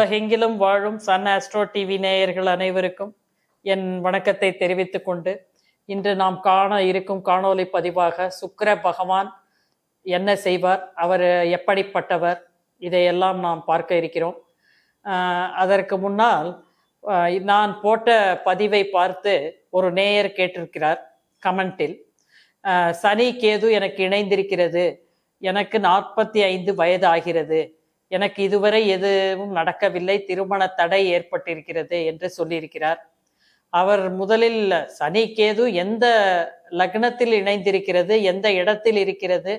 உலகெங்கிலும் வாழும் Sun astro TV நேயர்கள் அனைவருக்கும் என் வணக்கத்தை தெரிவித்துக் கொண்டு இன்று நாம் காண இருக்கும் காணொலி பதிவாக சுக்கர பகவான் என்ன செய்வார் அவர் எப்படிப்பட்டவர் இதையெல்லாம் நாம் பார்க்க இருக்கிறோம். அதற்கு முன்னால் நான் போட்ட பதிவை பார்த்து ஒரு நேயர் கேட்டிருக்கிறார் கமெண்டில். சனி கேது எனக்கு இணைந்திருக்கிறது எனக்கு நாற்பத்தி ஐந்து வயது ஆகிறது எனக்கு இதுவரை எதுவும் நடக்கவில்லை. திருமண தடை ஏற்பட்டிருக்கிறது என்று சொல்லியிருக்கிறார். அவர் முதலில் சனி கேது எந்த லக்னத்தில் இணைந்திருக்கிறது எந்த இடத்தில் இருக்கிறது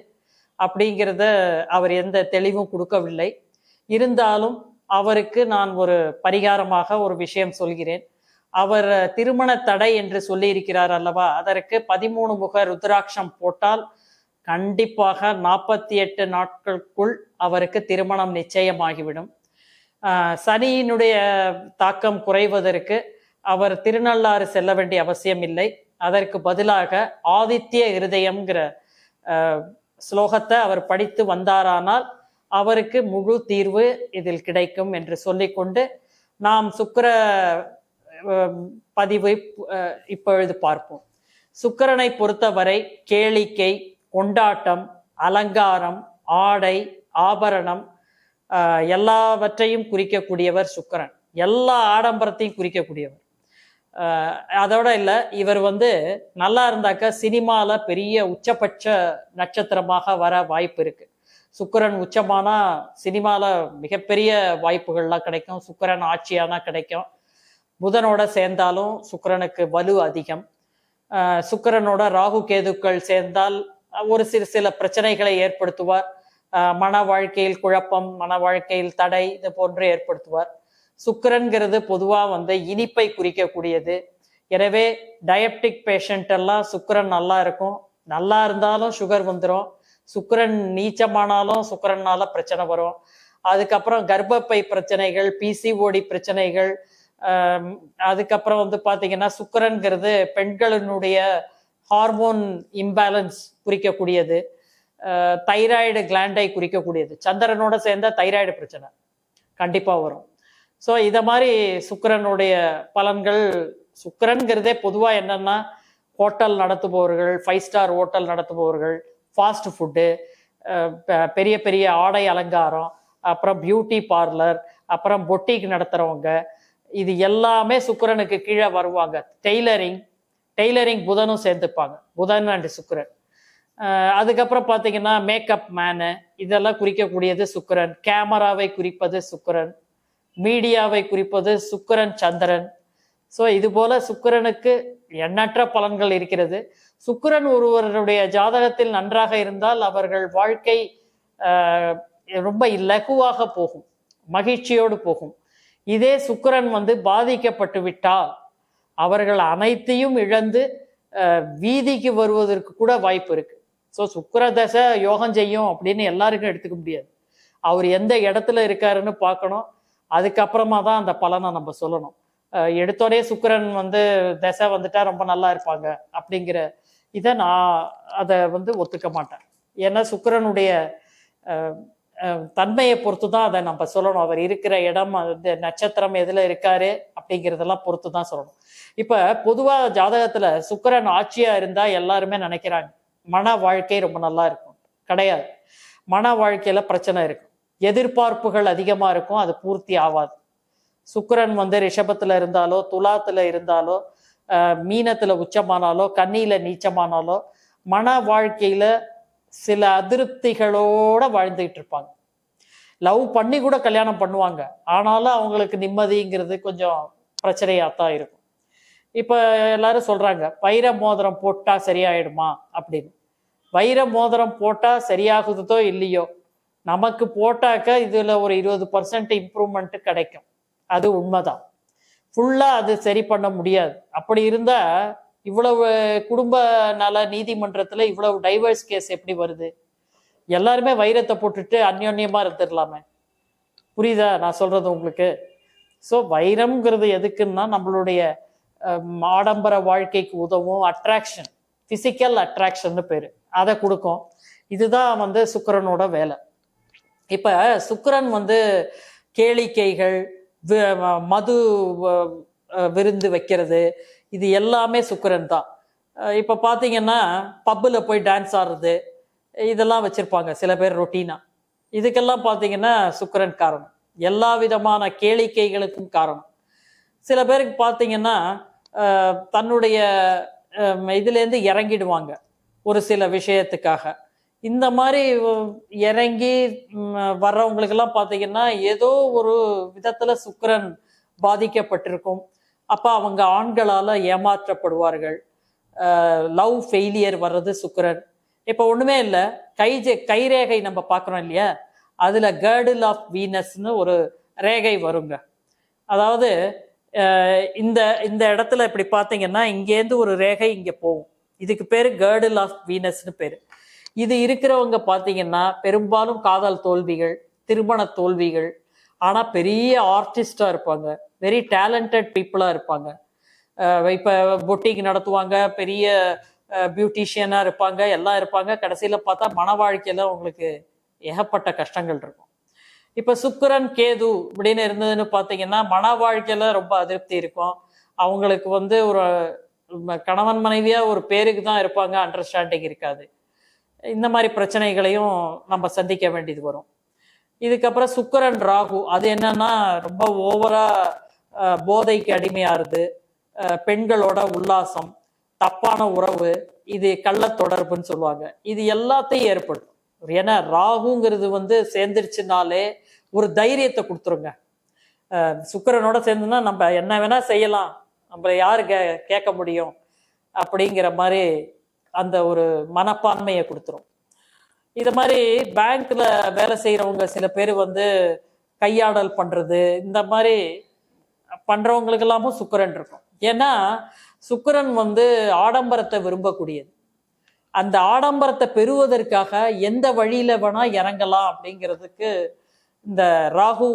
அப்படிங்கிறத அவர் எந்த தெளிவும் கொடுக்கவில்லை. இருந்தாலும் அவருக்கு நான் ஒரு பரிகாரமாக ஒரு விஷயம் சொல்கிறேன். அவர் திருமண தடை என்று சொல்லியிருக்கிறார் அல்லவா? அதற்கு பதிமூணு முக ருத்ராட்சம் போட்டால் கண்டிப்பாக நாற்பத்தி எட்டு நாட்களுக்குள் அவருக்கு திருமணம் நிச்சயமாகிவிடும். சனியினுடைய தாக்கம் குறைவதற்கு அவர் திருநள்ளாறு செல்ல வேண்டிய அவசியம் இல்லை. அதற்கு பதிலாக ஆதித்ய இருதயம்ங்கிற ஸ்லோகத்தை அவர் படித்து வந்தாரானால் அவருக்கு முழு தீர்வு இதில் கிடைக்கும் என்று சொல்லிக்கொண்டு நாம் சுக்கர பதிவை இப்பொழுது பார்ப்போம். சுக்கிரனை பொறுத்தவரை கேளிக்கை கொண்டாட்டம் அலங்காரம் ஆடை ஆபரணம் எல்லாவற்றையும் குறிக்கக்கூடியவர் சுக்கரன். எல்லா ஆடம்பரத்தையும் குறிக்கக்கூடியவர். அதோட இல்லை இவர் வந்து நல்லா இருந்தாக்க சினிமாவில் பெரிய உச்சபட்ச நட்சத்திரமாக வர வாய்ப்பு இருக்கு. சுக்கிரன் உச்சமானா சினிமாவில் மிகப்பெரிய வாய்ப்புகள்லாம் கிடைக்கும். சுக்கரன் ஆட்சியானா கிடைக்கும். புதனோட சேர்ந்தாலும் சுக்கிரனுக்கு வலு அதிகம். சுக்கரனோட சுக்கிரனோட ராகு கேதுக்கள் சேர்ந்தால் ஒரு சிறு சில பிரச்சனைகளை ஏற்படுத்துவார். மன வாழ்க்கையில் குழப்பம் மன வாழ்க்கையில் தடை இது போன்று ஏற்படுத்துவார். சுக்கிரன்கிறது பொதுவாக வந்து இனிப்பை குறிக்கக்கூடியது. எனவே டயப்டிக் பேஷண்ட் எல்லாம் சுக்கரன் நல்லா இருக்கும். நல்லா இருந்தாலும் சுகர் வந்துடும் சுக்கரன் நீச்சமானாலும் சுக்கரனால பிரச்சனை வரும். அதுக்கப்புறம் கர்ப்பப்பை பிரச்சனைகள் பிசிஓடி பிரச்சனைகள் அதுக்கப்புறம் வந்து பாத்தீங்கன்னா சுக்கரன்கிறது பெண்களினுடைய ஹார்மோன் இம்பேலன்ஸ் குறிக்கக்கூடியது தைராய்டு கிளாண்டை குறிக்கக்கூடியது. சந்திரனோட சேர்ந்த தைராய்டு பிரச்சனை கண்டிப்பாக வரும். ஸோ இதை மாதிரி சுக்கரனுடைய பலன்கள் சுக்கரன்கிறதே பொதுவாக என்னன்னா ஹோட்டல் நடத்துபவர்கள் ஃபைவ் ஸ்டார் ஹோட்டல் நடத்துபவர்கள் ஃபாஸ்ட் ஃபுட்டு பெரிய பெரிய ஆடை அலங்காரம் அப்புறம் பியூட்டி பார்லர் அப்புறம் பொட்டிக் நடத்துகிறவங்க இது எல்லாமே சுக்கரனுக்கு கீழே வருவாங்க. டெய்லரிங் டெய்லரிங் புதனும் சேர்ந்துப்பாங்க. புதன் அண்டு சுக்கரன். அதுக்கப்புறம் பார்த்தீங்கன்னா மேக்கப் மேனு இதெல்லாம் குறிக்கக்கூடியது சுக்கிரன். கேமராவை குறிப்பது சுக்கரன். மீடியாவை குறிப்பது சுக்கரன் சந்திரன். ஸோ இது போல சுக்கிரனுக்கு எண்ணற்ற பலன்கள் இருக்கிறது. சுக்கிரன் ஒருவருடைய ஜாதகத்தில் நன்றாக இருந்தால் அவர்கள் வாழ்க்கை ரொம்ப இலகுவாக போகும். மகிழ்ச்சியோடு போகும். இதே சுக்கிரன் வந்து பாதிக்கப்பட்டு விட்டால் அவர்கள் அனைத்தையும் இழந்து வீதிக்கு வருவதற்கு கூட வாய்ப்பு இருக்கு. ஸோ சுக்கர தசை யோகம் செய்யும் அப்படின்னு எல்லாருக்கும் எடுத்துக்க முடியாது. அவர் எந்த இடத்துல இருக்காருன்னு பார்க்கணும். அதுக்கப்புறமா தான் அந்த பலனை நம்ம சொல்லணும். எடுத்தோடே எடுத்தோடனே வந்து தசை வந்துட்டா ரொம்ப நல்லா இருப்பாங்க அப்படிங்கிற இதை நான் அதை வந்து ஒத்துக்க மாட்டேன். ஏன்னா சுக்கரனுடைய தன்மையை பொறுத்து தான் அதை நம்ம சொல்லணும். அவர் இருக்கிற இடம் அந்த நட்சத்திரம் எதில் இருக்காரு அப்படிங்கிறதெல்லாம் பொறுத்து தான் சொல்லணும். இப்போ பொதுவாக ஜாதகத்தில் சுக்கிரன் ஆட்சியாக இருந்தால் எல்லாருமே நினைக்கிறாங்க மன வாழ்க்கை ரொம்ப நல்லா இருக்கும். கிடையாது. மன வாழ்க்கையில் பிரச்சனை இருக்கும். எதிர்பார்ப்புகள் அதிகமாக இருக்கும் அது பூர்த்தி ஆகாது. சுக்கிரன் வந்து ரிஷபத்தில் இருந்தாலோ துலாத்தில் இருந்தாலோ மீனத்தில் உச்சமானாலோ கண்ணியில் நீச்சமானாலோ மன வாழ்க்கையில் சில அதிருப்திகளோட வாழ்ந்துகிட்டு இருப்பாங்க லவ் பண்ணி கூட கல்யாணம் பண்ணுவாங்க. ஆனாலும் அவங்களுக்கு நிம்மதிங்கிறது கொஞ்சம் பிரச்சனையாக தான் இருக்கும். இப்போ எல்லாரும் சொல்கிறாங்க வைர மோதிரம் போட்டால் சரியாயிடுமா அப்படின்னு. வைர மோதிரம் போட்டால் சரியாகுதோ இல்லையோ நமக்கு போட்டாக்க இதில் ஒரு இருபது பர்சன்ட் இம்ப்ரூவ்மெண்ட்டு கிடைக்கும். அது உண்மைதான். ஃபுல்லாக அது சரி பண்ண முடியாது. அப்படி இருந்தால் இவ்வளவு குடும்ப நல நீதிமன்றத்துல இவ்வளவு டைவர்ஸ் கேஸ் எப்படி வருது? எல்லாருமே வைரத்தை போட்டுட்டு அந்யோன்யமா இருந்துடலாமே. புரியுதா? நான் சொல்றது உங்களுக்கு. ஸோ வைரம்ங்கிறது எதுக்குன்னா நம்மளுடைய ஆடம்பர வாழ்க்கைக்கு உதவும் அட்ராக்ஷன் ஃபிசிக்கல் அட்ராக்ஷன் பேரு. அதை கொடுக்கும். இதுதான் வந்து சுக்கரனோட வேலை. இப்ப சுக்கரன் வந்து கேளிக்கைகள் மது வ- விருந்து வைக்கிறது. இது எல்லாமே சுக்கிரன் தான். இப்போ பார்த்தீங்கன்னா பப்பில் போய் டான்ஸ் ஆடுறது இதெல்லாம் வச்சுருப்பாங்க சில பேர் ரொட்டீனா இதுக்கெல்லாம் பார்த்தீங்கன்னா சுக்கிரன் காரணம். எல்லா விதமான கேளிக்கைகளுக்கும் காரணம். சில பேருக்கு பார்த்தீங்கன்னா தன்னுடைய இதுலேருந்து இறங்கிடுவாங்க ஒரு சில விஷயத்துக்காக. இந்த மாதிரி இறங்கி வர்றவங்களுக்கெல்லாம் பார்த்தீங்கன்னா ஏதோ ஒரு விதத்தில் சுக்கரன் பாதிக்கப்பட்டிருக்கும். அப்போ அவங்க ஆண்களால் ஏமாற்றப்படுவார்கள். லவ் ஃபெயிலியர் வர்றது சுக்கரன். இப்போ ஒன்றுமே இல்லை. கை ஜெ- கைரேகை நம்ம பார்க்குறோம் இல்லையா? அதில் கேர்டில் ஆஃப் வீனஸ்னு ஒரு ரேகை வருங்க. அதாவது இந்த இந்த இடத்துல இப்படி பார்த்தீங்கன்னா இங்கேருந்து ஒரு ரேகை இங்கே போகும். இதுக்கு பேர் கேர்டில் ஆஃப் வீனஸ்னு பேர். இது இருக்கிறவங்க பார்த்தீங்கன்னா பெரும்பாலும் காதல் தோல்விகள் திருமண தோல்விகள் ஆனால் பெரிய ஆர்டிஸ்டாக இருப்பாங்க. வெரி டேலண்டட் பீப்புளாக இருப்பாங்க. இப்போ பொட்டிக் நடத்துவாங்க பெரிய பியூட்டிஷியனாக இருப்பாங்க எல்லாம் இருப்பாங்க. கடைசியில் பார்த்தா மன வாழ்க்கையில் அவங்களுக்கு ஏகப்பட்ட கஷ்டங்கள் இருக்கும். இப்போ சுக்கரன் கேது இப்படின்னு இருந்ததுன்னு பார்த்தீங்கன்னா மன வாழ்க்கையில் ரொம்ப அதிருப்தி இருக்கும். அவங்களுக்கு வந்து ஒரு கணவன் மனைவியாக ஒரு பேருக்கு தான் இருப்பாங்க. அண்டர்ஸ்டாண்டிங் இருக்காது. இந்த மாதிரி பிரச்சனைகளையும் நம்ம சந்திக்க வேண்டியது வரும். இதுக்கப்புறம் சுக்கரன் ராகு. அது என்னன்னா ரொம்ப ஓவரா போதைக்கு அடிமையாருது. பெண்களோட உல்லாசம் தப்பான உறவு இது கள்ள தொடர்புன்னு சொல்லுவாங்க. இது எல்லாத்தையும் ஏற்படும் ஏன்னா ராகுங்கிறது வந்து சேர்ந்துருச்சுனாலே ஒரு தைரியத்தை கொடுத்துருங்க. சுக்கரனோட சேர்ந்துன்னா நம்ம என்ன வேணா செய்யலாம். நம்மளை யாரு கே கேட்க முடியும்? அப்படிங்கிற மாதிரி அந்த ஒரு மனப்பான்மையை கொடுத்துரும். இது மாதிரி பேங்க்ல வேலை செய்யறவங்க சில பேர் வந்து கையாடல் பண்றது இந்த மாதிரி பண்றவங்களுக்கு எல்லாமும் சுக்கரன் இருக்கும். ஏன்னா சுக்கரன் வந்து ஆடம்பரத்தை விரும்பக்கூடியது. அந்த ஆடம்பரத்தை பெறுவதற்காக எந்த வழியில வேணா இறங்கலாம் அப்படிங்கிறதுக்கு இந்த ராகு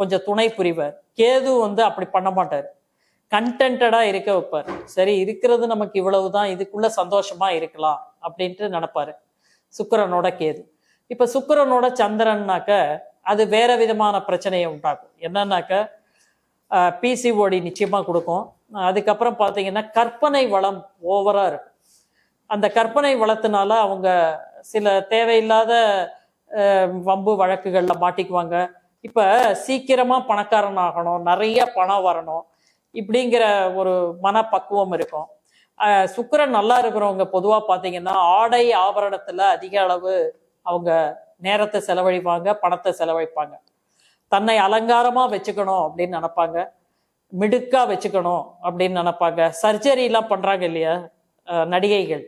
கொஞ்சம் துணை புரிவார். கேது வந்து அப்படி பண்ண மாட்டார். கண்டென்டடா இருக்க வைப்பார். சரி இருக்கிறது நமக்கு இவ்வளவுதான் இதுக்குள்ள சந்தோஷமா இருக்கலாம் அப்படின்ட்டு நினப்பாரு. சுக்கரனோட கேது. இப்போ சுக்கரனோட சந்திரன்னாக்க அது வேற விதமான பிரச்சனையை உண்டாக்கும். என்னன்னாக்க பிசிஓடி நிச்சயமாக கொடுக்கும். அதுக்கப்புறம் பார்த்தீங்கன்னா கற்பனை வளம் ஓவராக இருக்கும். அந்த கற்பனை வளத்தினால அவங்க சில தேவையில்லாத வம்பு வழக்குகளில் மாட்டிக்குவாங்க. இப்போ சீக்கிரமாக பணக்காரன் ஆகணும் நிறைய பணம் வரணும் இப்படிங்கிற ஒரு மனப்பக்குவம் இருக்கும். சுக்கரன் நல்லா இருக்கிறவங்க பொதுவாக பார்த்தீங்கன்னா ஆடை ஆபரணத்தில் அதிக அளவு அவங்க நேரத்தை செலவழிப்பாங்க பணத்தை செலவழிப்பாங்க. தன்னை அலங்காரமாக வச்சுக்கணும் அப்படின்னு நினைப்பாங்க. மிடுக்காக வச்சுக்கணும் அப்படின்னு நினப்பாங்க. சர்ஜரிலாம் பண்ணுறாங்க இல்லையா? நடிகைகள்.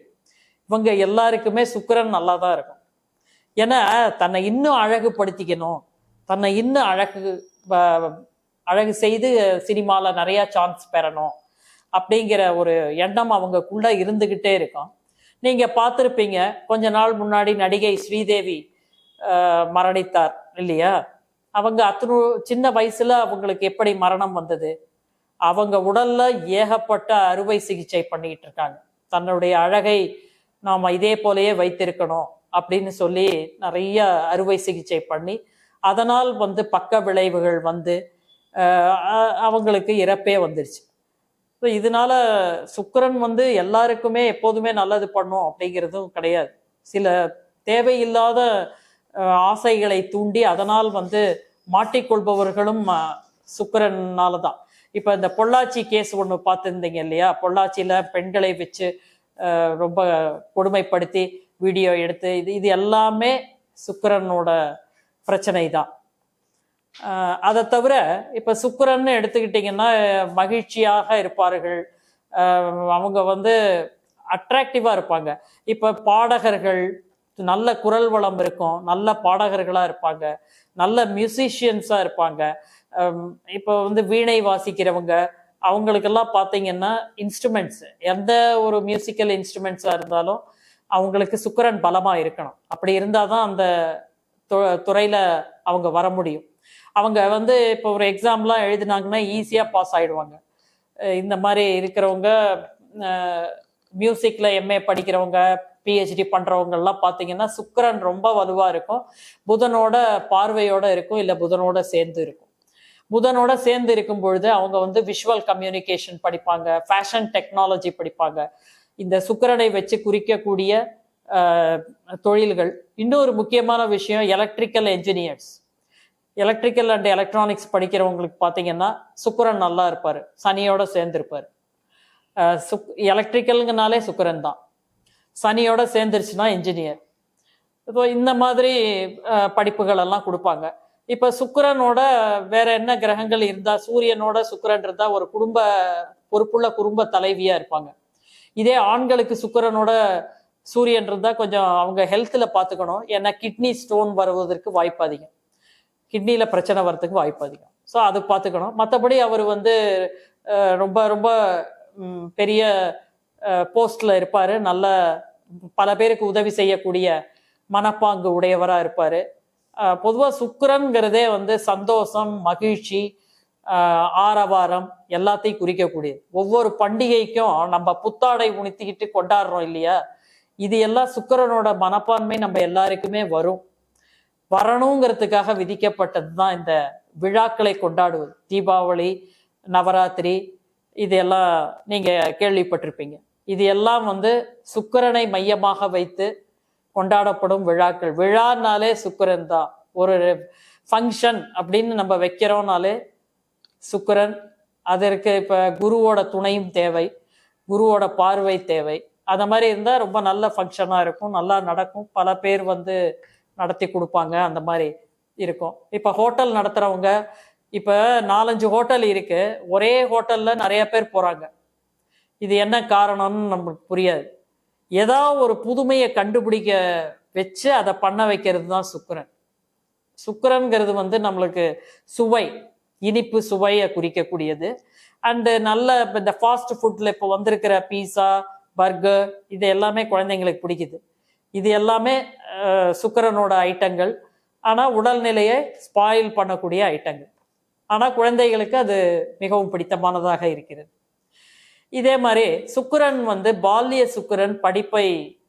இவங்க எல்லாருக்குமே சுக்கரன் நல்லா தான் இருக்கும். ஏன்னா தன்னை இன்னும் அழகுபடுத்திக்கணும். தன்னை இன்னும் அழகு அழகு செய்து சினிமாவில் நிறையா சான்ஸ் பெறணும். அப்படிங்கிற ஒரு எண்ணம் அவங்கக்குள்ள இருந்துக்கிட்டே இருக்கும். நீங்க பார்த்துருப்பீங்க கொஞ்ச நாள் முன்னாடி நடிகை ஸ்ரீதேவி மரணித்தார் இல்லையா? அவங்க அத்தனு சின்ன வயசுல அவங்களுக்கு எப்படி மரணம் வந்தது? அவங்க உடல்ல ஏகப்பட்ட அறுவை சிகிச்சை பண்ணிட்டு இருக்காங்க. தன்னுடைய அழகை நாம இதே போலயே வைத்திருக்கணும் அப்படின்னு சொல்லி நிறைய அறுவை சிகிச்சை பண்ணி அதனால் வந்து பக்க விளைவுகள் வந்து அவங்களுக்கு இறப்பே வந்துருச்சு. ஸோ இதனால சுக்கரன் வந்து எல்லாருக்குமே எப்போதுமே நல்லது பண்ணும் அப்படிங்கிறதும் கிடையாது. சில தேவையில்லாத ஆசைகளை தூண்டி அதனால் வந்து மாட்டிக்கொள்பவர்களும் சுக்கரனால தான் இப்போ இந்த பொள்ளாச்சி கேஸ் ஒன்று பார்த்துருந்தீங்க இல்லையா? பொள்ளாச்சியில் பெண்களை வச்சு ரொம்ப கொடுமைப்படுத்தி வீடியோ எடுத்து இது இது எல்லாமே சுக்கிரனோட பிரச்சனை தான் அதை தவிர இப்போ சுக்கரன்னு எடுத்துக்கிட்டிங்கன்னா மகிழ்ச்சியாக இருப்பார்கள். அவங்க வந்து அட்ராக்டிவாக இருப்பாங்க. இப்போ பாடகர்கள் நல்ல குரல் வளம் இருக்கும் நல்ல பாடகர்களாக இருப்பாங்க நல்ல மியூசிஷியன்ஸாக இருப்பாங்க. இப்போ வந்து வீணை வாசிக்கிறவங்க அவங்களுக்கெல்லாம் பார்த்தீங்கன்னா இன்ஸ்ட்ருமெண்ட்ஸ் எந்த ஒரு மியூசிக்கல் இன்ஸ்ட்ருமெண்ட்ஸாக இருந்தாலும் அவங்களுக்கு சுக்கிரன் பலமாக இருக்கணும். அப்படி இருந்தால் தான் அந்த து- துறையில் அவங்க வர முடியும். அவங்க வந்து இப்போ ஒரு எக்ஸாம்லாம் எழுதினாங்கன்னா ஈஸியாக பாஸ் ஆகிடுவாங்க இந்த மாதிரி இருக்கிறவங்க மியூசிக்கில் எம்ஏ படிக்கிறவங்க பிஹெச்டி பண்ணுறவங்கெல்லாம் பார்த்தீங்கன்னா சுக்கரன் ரொம்ப வலுவாக இருக்கும். புதனோட பார்வையோட இருக்கும் இல்லை புதனோட சேர்ந்து இருக்கும். புதனோட சேர்ந்து இருக்கும் பொழுது அவங்க வந்து விஷுவல் கம்யூனிகேஷன் படிப்பாங்க ஃபேஷன் டெக்னாலஜி படிப்பாங்க. இந்த சுக்கரனை வச்சு குறிக்கக்கூடிய தொழில்கள். இன்னொரு முக்கியமான விஷயம் electrical engineers electrical and electronics படிக்கிறவங்களுக்கு பார்த்தீங்கன்னா சுக்கரன் நல்லா இருப்பார். சனியோட சேர்ந்துருப்பார். சுக் எலக்ட்ரிக்கலுங்கனாலே சுக்கரன் தான். சனியோட சேர்ந்துருச்சுன்னா இன்ஜினியர் இப்போ இந்த மாதிரி படிப்புகள் எல்லாம் கொடுப்பாங்க. இப்போ சுக்கிரனோட வேற என்ன கிரகங்கள் இருந்தால் சூரியனோட சுக்கரன் இருந்தால் ஒரு குடும்ப பொறுப்புள்ள குடும்ப தலைவியாக இருப்பாங்க. இதே ஆண்களுக்கு சுக்கரனோட சூரியன் இருந்தால் கொஞ்சம் அவங்க ஹெல்த்தில் பார்த்துக்கணும் ஏன்னா கிட்னி ஸ்டோன் வருவதற்கு வாய்ப்பு அதிகம். கிட்னியில் பிரச்சனை வரத்துக்கு வாய்ப்பு அதிகம். ஸோ அது பார்த்துக்கணும். மற்றபடி அவர் வந்து ரொம்ப ரொம்ப பெரிய போஸ்டில் இருப்பார். நல்ல பல பேருக்கு உதவி செய்யக்கூடிய மனப்பாங்கு உடையவராக இருப்பார். பொதுவாக சுக்கிரன்கிறதே வந்து சந்தோஷம் மகிழ்ச்சி ஆரவாரம் எல்லாத்தையும் குறிக்கக்கூடியது. ஒவ்வொரு பண்டிகைக்கும் நம்ம புத்தாடை உணித்திக்கிட்டு கொண்டாடுறோம் இல்லையா? இது எல்லாம் சுக்கரனோட மனப்பான்மை நம்ம எல்லாருக்குமே வரும். வரணுங்கிறதுக்காக விதிக்கப்பட்டது தான் இந்த விழாக்களை கொண்டாடுவது. தீபாவளி நவராத்திரி இது எல்லாம் நீங்க கேள்விப்பட்டிருப்பீங்க. இது எல்லாம் வந்து சுக்கரனை மையமாக வைத்து கொண்டாடப்படும் விழாக்கள். விழானாலே சுக்கிரன் தான். ஒரு ஃபங்க்ஷன் அப்படின்னு நம்ம வைக்கிறோம்னாலே சுக்கிரன் அதற்கு இப்போ குருவோட துணையும் தேவை குருவோட பார்வை தேவை. அந்த மாதிரி இருந்தால் ரொம்ப நல்ல ஃபங்க்ஷனாக இருக்கும் நல்லா நடக்கும். பல பேர் வந்து நடத்தி கொடுப்பாங்க அந்த மாதிரி இருக்கும். இப்போ ஹோட்டல் நடத்துகிறவங்க இப்போ நாலஞ்சு ஹோட்டல் இருக்குது ஒரே ஹோட்டலில் நிறைய பேர் போகிறாங்க இது என்ன காரணம்னு நமக்கு புரியாது. ஏதாவது ஒரு புதுமையை கண்டுபிடிக்க வச்சு அதை பண்ண வைக்கிறது தான் சுக்கரன். சுக்கரன்கிறது வந்து நம்மளுக்கு சுவை இனிப்பு சுவையை குறிக்கக்கூடியது. அண்டு நல்ல இப்போ இந்த ஃபாஸ்ட் ஃபுட்டில் இப்போ வந்திருக்கிற பீஸா பர்கர் இது எல்லாமே குழந்தைங்களுக்கு பிடிக்குது. இது எல்லாமே சுக்கிரனோட ஐட்டங்கள். ஆனால் உடல்நிலையை ஸ்பாயில் பண்ணக்கூடிய ஐட்டங்கள். ஆனால் குழந்தைகளுக்கு அது மிகவும் பிடித்தமானதாக இருக்கிறது. இதே மாதிரி சுக்கிரன் வந்து பால்ய சுக்கிரன் படிப்பை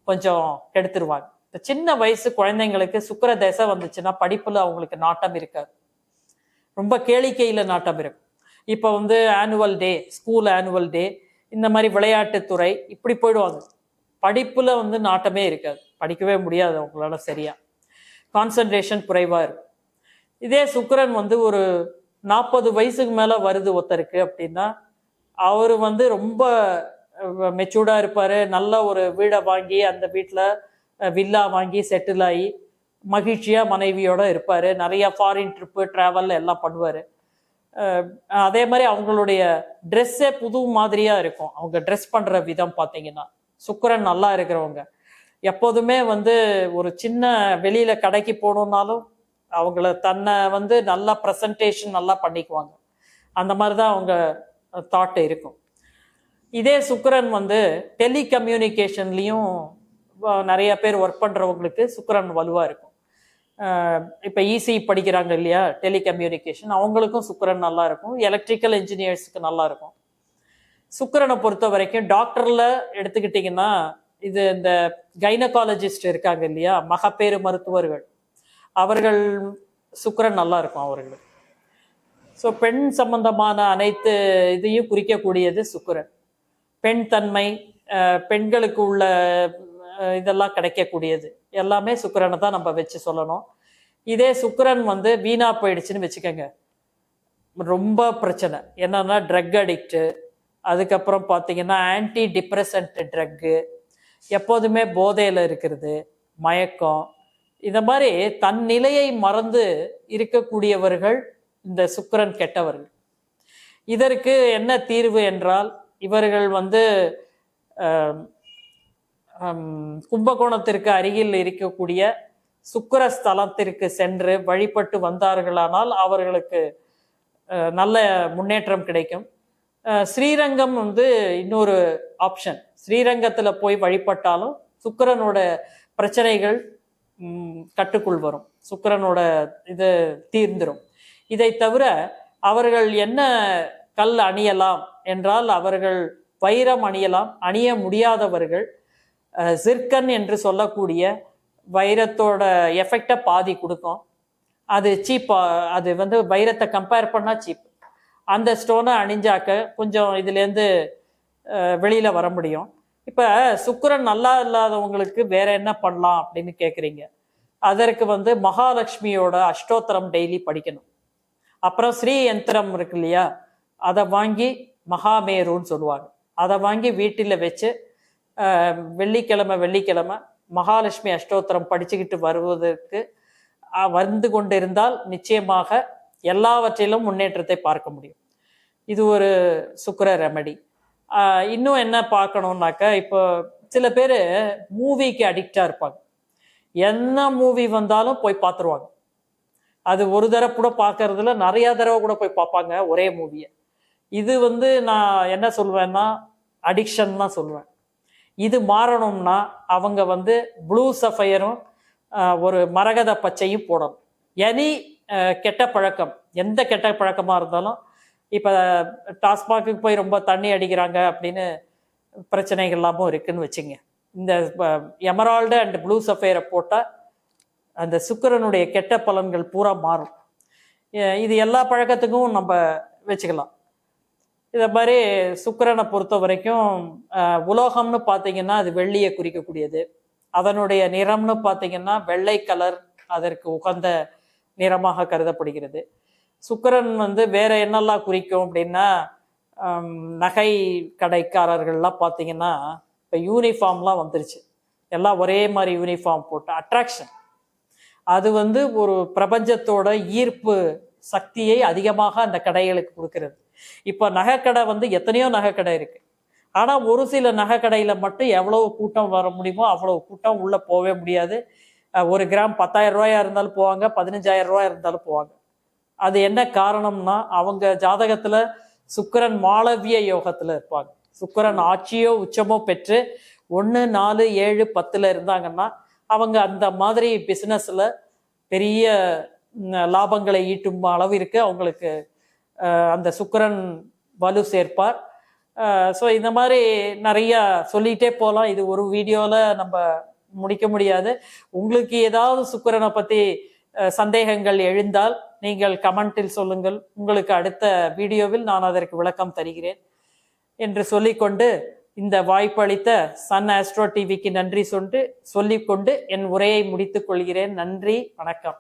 கொஞ்சம் கெடுத்துருவாங்க. இந்த சின்ன வயசு குழந்தைங்களுக்கு சுக்கர தசை வந்துச்சுன்னா படிப்பில் அவங்களுக்கு நாட்டம் இருக்காது. ரொம்ப கேளிக்கையில் நாட்டம் இருக்கும். இப்போ வந்து annual day school annual day இந்த மாதிரி விளையாட்டுத்துறை இப்படி போயிடுவாங்க. படிப்பில் வந்து நாட்டமே இருக்காது. படிக்கவே முடியாது அவங்களால சரியா. கான்சன்ட்ரேஷன் குறைவாக இருக்கும் இதே சுக்கரன் வந்து ஒரு நாற்பது வயசுக்கு மேலே வருது ஒருத்தருக்கு அப்படின்னா அவர் வந்து ரொம்ப மெச்சூர்டாக இருப்பார். நல்ல ஒரு வீடை வாங்கி அந்த வீட்டில் வில்லா வாங்கி செட்டில் ஆகி மகிழ்ச்சியாக மனைவியோட இருப்பார். நிறையா ஃபாரின் ட்ரிப்பு ட்ராவல் எல்லாம் பண்ணுவார். அதே மாதிரி அவங்களுடைய ட்ரெஸ்ஸே புது மாதிரியாக இருக்கும். அவங்க ட்ரெஸ் பண்ணுற விதம் பார்த்தீங்கன்னா. சுக்கரன் நல்லா இருக்கிறவங்க. எப்போதுமே வந்து ஒரு சின்ன வெளியில கடைக்கு போகணுன்னாலும் அவங்கள தன்னை வந்து நல்லா ப்ரெசன்டேஷன் நல்லா பண்ணிக்குவாங்க. அந்த மாதிரி தான் அவங்க தாட் இருக்கும். இதே சுக்கரன் வந்து டெலிகம்யூனிகேஷன்லேயும் நிறைய பேர் ஒர்க் பண்ணுறவங்களுக்கு சுக்கரன் வலுவாக இருக்கும். இப்போ இசி படிக்கிறாங்க இல்லையா டெலிகம்யூனிகேஷன் அவங்களுக்கும் சுக்கரன் நல்லா இருக்கும். எலக்ட்ரிக்கல் இன்ஜினியர்ஸுக்கு நல்லா இருக்கும். சுக்கிரனை பொறுத்த வரைக்கும் டாக்டரில் எடுத்துக்கிட்டிங்கன்னா இது இந்த கைனகாலஜிஸ்ட் இருக்காங்க இல்லையா? மகப்பேறு மருத்துவர்கள். அவர்கள் சுக்கரன் நல்லா இருக்கும் அவர்களுக்கு. ஸோ பெண் சம்பந்தமான அனைத்து இதையும் குறிக்கக்கூடியது சுக்கரன். பெண் தன்மை பெண்களுக்கு உள்ள இதெல்லாம் கிடைக்கக்கூடியது. எல்லாமே சுக்கிரனை தான் நம்ம வச்சு சொல்லணும். இதே சுக்கரன் வந்து வீணா போயிடுச்சுன்னு வச்சுக்கோங்க. ரொம்ப பிரச்சனை. என்னன்னா ட்ரக் அடிக்ட்டு அதுக்கப்புறம் பார்த்தீங்கன்னா ஆன்டி டிப்ரெசன்ட் ட்ரக்கு எப்போதுமே போதையில் இருக்கிறது மயக்கம் இந்த மாதிரி தன் நிலையை மறந்து இருக்கக்கூடியவர்கள் இந்த சுக்கிரன் கெட்டவர்கள். இதற்கு என்ன தீர்வு என்றால் இவர்கள் வந்து கும்பகோணத்திற்கு அருகில் இருக்கக்கூடிய சுக்கர ஸ்தலத்திற்கு சென்று வழிபட்டு வந்தார்களானால் அவர்களுக்கு நல்ல முன்னேற்றம் கிடைக்கும். ஸ்ரீரங்கம் வந்து இன்னொரு ஆப்ஷன் ஸ்ரீரங்கத்தில் போய் வழிபட்டாலும் சுக்கிரனோட பிரச்சனைகள் கட்டுக்குள் வரும். சுக்கரனோட இது தீர்ந்துடும் இதை தவிர அவர்கள் என்ன கல் அணியலாம் என்றால் அவர்கள் வைரம் அணியலாம். அணிய முடியாதவர்கள் சிற்கன் சிர்கன் என்று சொல்லக்கூடிய வைரத்தோட எஃபெக்டை பாதி கொடுக்கும். அது சீப்பா அது வந்து வைரத்தை கம்பேர் பண்ணால் சீப் அந்த ஸ்டோனை அணிஞ்சாக்க கொஞ்சம் இதுலேருந்து வெளியில் வர முடியும். இப்போ சுக்கரன் நல்லா இல்லாதவங்களுக்கு வேற என்ன பண்ணலாம் அப்படின்னு கேட்குறீங்க அதற்கு வந்து மகாலட்சுமியோட அஷ்டோத்திரம் டெய்லி படிக்கணும். அப்புறம் ஸ்ரீ யந்திரம் இருக்கு இல்லையா? அதை வாங்கி மகாமேருன்னு சொல்லுவாங்க. அதை வாங்கி வீட்டில் வச்சு வெள்ளிக்கிழமை வெள்ளிக்கிழமை மகாலட்சுமி அஷ்டோத்திரம் படிச்சுக்கிட்டு வருவதற்கு வந்து கொண்டிருந்தால் நிச்சயமாக எல்லாவற்றிலும் முன்னேற்றத்தை பார்க்க முடியும். இது ஒரு சுக்கர ரெமடி இன்னும் என்ன பார்க்கணுன்னாக்கா இப்போ சில பேர் மூவிக்கு அடிக்டாக இருப்பாங்க. என்ன மூவி வந்தாலும் போய் பார்த்துருவாங்க. அது ஒரு தடவை கூட பார்க்கறதுல நிறையா தடவை கூட போய் பார்ப்பாங்க ஒரே மூவியை இது வந்து நான் என்ன சொல்வேன்னா அடிக்ஷன் தான் சொல்லுவேன் இது மாறணும்னா அவங்க வந்து ப்ளூ சஃபயரும் ஒரு மரகத பச்சையும் போடணும். எனி கெட்ட பழக்கம். எந்த கெட்ட பழக்கமாக இருந்தாலும் இப்போ டாஸ்மாகுக்கு போய் ரொம்ப தண்ணி அடிக்கிறாங்க அப்படின்னு பிரச்சனைகள் இல்லாமல் இருக்குன்னு வச்சுங்க. இந்த எமரால்டு அண்ட் ப்ளூ சஃபேரை போட்டால் அந்த சுக்கிரனுடைய கெட்ட பலன்கள் பூரா மாறும். இது எல்லா பழக்கத்துக்கும் நம்ம வச்சுக்கலாம். இதை மாதிரி சுக்கரனை பொறுத்த வரைக்கும் உலோகம்னு பார்த்தீங்கன்னா அது வெள்ளியை குறிக்கக்கூடியது. அதனுடைய நிறம்னு பார்த்தீங்கன்னா வெள்ளை கலர் அதற்கு உகந்த நிறமாக கருதப்படுகிறது. சுக்கரன் வந்து வேற என்னெல்லாம் குறிக்கும் அப்படின்னா ஹம், நகை கடைக்காரர்கள்லாம் பார்த்தீங்கன்னா இப்போ யூனிஃபார்ம்லாம் வந்துருச்சு. எல்லாம் ஒரே மாதிரி யூனிஃபார்ம் போட்டு அட்ராக்ஷன் அது வந்து ஒரு பிரபஞ்சத்தோட ஈர்ப்பு சக்தியை அதிகமாக அந்த கடைகளுக்கு கொடுக்கிறது. இப்போ நகைக்கடை வந்து எத்தனையோ நகைக்கடை இருக்கு. ஆனால் ஒரு சில நகைக்கடையில் மட்டும் எவ்வளவு கூட்டம் வர முடியுமோ அவ்வளவு கூட்டம் உள்ளே போகவே முடியாது. ஒரு கிராம் பத்தாயிரம் ரூபாயா இருந்தாலும் போவாங்க பதினஞ்சாயிரம் ரூபாயா இருந்தாலும் போவாங்க. அது என்ன காரணம்னா அவங்க ஜாதகத்துல சுக்கிரன் மாளவிய யோகத்துல இருப்பாங்க. சுக்கரன் ஆட்சியோ உச்சமோ பெற்று ஒன்று நாலு ஏழு பத்துல இருந்தாங்கன்னா அவங்க அந்த மாதிரி பிஸ்னஸில் பெரிய லாபங்களை ஈட்டும் அளவிற்கு அவங்களுக்கு அந்த சுக்கரன் வலு சேர்ப்பார். ஸோ இந்த மாதிரி நிறைய சொல்லிட்டே போகலாம் இது ஒரு வீடியோவில் நம்ம முடிக்க முடியாது. உங்களுக்கு ஏதாவது சுக்கரனை பற்றி சந்தேகங்கள் எழுந்தால் நீங்கள் கமெண்டில் சொல்லுங்கள். உங்களுக்கு அடுத்த வீடியோவில் நான் அதற்கு விளக்கம் தருகிறேன். என்று சொல்லிக்கொண்டு இந்த வாய்ப்பளித்த சன் ஆஸ்ட்ரோ டிவிக்கு நன்றி சொல்லி சொல்லிக்கொண்டு என் உரையை முடித்துக் கொள்கிறேன். நன்றி வணக்கம்.